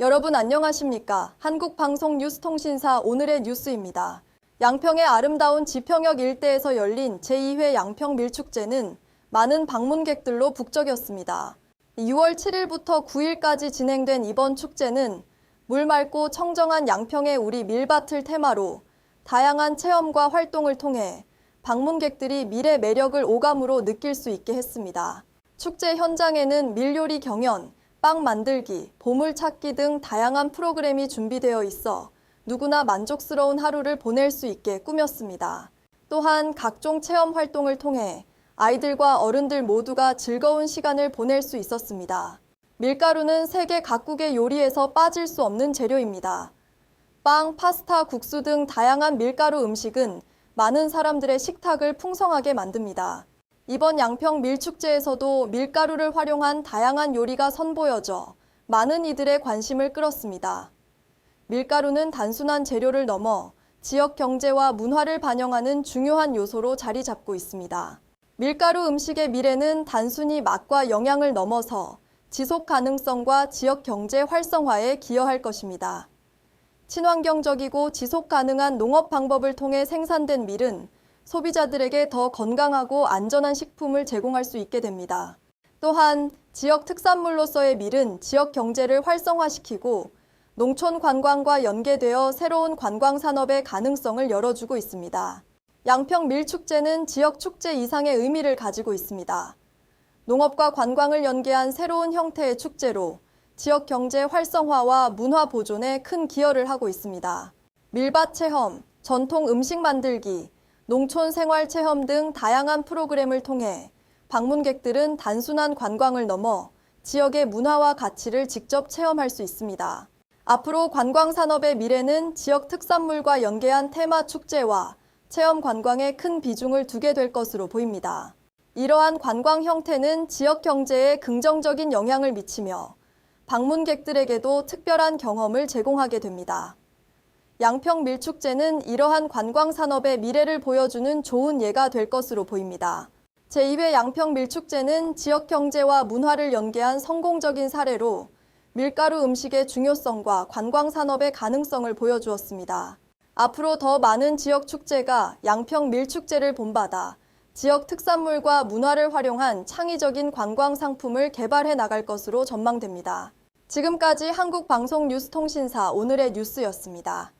여러분 안녕하십니까? 한국방송 뉴스통신사 오늘의 뉴스입니다. 양평의 아름다운 지평역 일대에서 열린 제2회 양평 밀축제는 많은 방문객들로 북적였습니다. 6월 7일부터 9일까지 진행된 이번 축제는 물 맑고 청정한 양평의 우리 밀밭을 테마로 다양한 체험과 활동을 통해 방문객들이 밀의 매력을 오감으로 느낄 수 있게 했습니다. 축제 현장에는 밀요리 경연, 빵 만들기, 보물 찾기 등 다양한 프로그램이 준비되어 있어 누구나 만족스러운 하루를 보낼 수 있게 꾸몄습니다. 또한 각종 체험 활동을 통해 아이들과 어른들 모두가 즐거운 시간을 보낼 수 있었습니다. 밀가루는 세계 각국의 요리에서 빠질 수 없는 재료입니다. 빵, 파스타, 국수 등 다양한 밀가루 음식은 많은 사람들의 식탁을 풍성하게 만듭니다. 이번 양평 밀축제에서도 밀가루를 활용한 다양한 요리가 선보여져 많은 이들의 관심을 끌었습니다. 밀가루는 단순한 재료를 넘어 지역 경제와 문화를 반영하는 중요한 요소로 자리 잡고 있습니다. 밀가루 음식의 미래는 단순히 맛과 영양을 넘어서 지속 가능성과 지역 경제 활성화에 기여할 것입니다. 친환경적이고 지속 가능한 농업 방법을 통해 생산된 밀은 소비자들에게 더 건강하고 안전한 식품을 제공할 수 있게 됩니다. 또한 지역 특산물로서의 밀은 지역 경제를 활성화시키고 농촌 관광과 연계되어 새로운 관광 산업의 가능성을 열어주고 있습니다. 양평 밀축제는 지역 축제 이상의 의미를 가지고 있습니다. 농업과 관광을 연계한 새로운 형태의 축제로 지역 경제 활성화와 문화 보존에 큰 기여를 하고 있습니다. 밀밭 체험, 전통 음식 만들기, 농촌 생활 체험 등 다양한 프로그램을 통해 방문객들은 단순한 관광을 넘어 지역의 문화와 가치를 직접 체험할 수 있습니다. 앞으로 관광 산업의 미래는 지역 특산물과 연계한 테마 축제와 체험 관광에 큰 비중을 두게 될 것으로 보입니다. 이러한 관광 형태는 지역 경제에 긍정적인 영향을 미치며 방문객들에게도 특별한 경험을 제공하게 됩니다. 양평 밀축제는 이러한 관광 산업의 미래를 보여주는 좋은 예가 될 것으로 보입니다. 제2회 양평 밀축제는 지역 경제와 문화를 연계한 성공적인 사례로 밀가루 음식의 중요성과 관광 산업의 가능성을 보여주었습니다. 앞으로 더 많은 지역 축제가 양평 밀축제를 본받아 지역 특산물과 문화를 활용한 창의적인 관광 상품을 개발해 나갈 것으로 전망됩니다. 지금까지 한국방송뉴스통신사 오늘의 뉴스였습니다.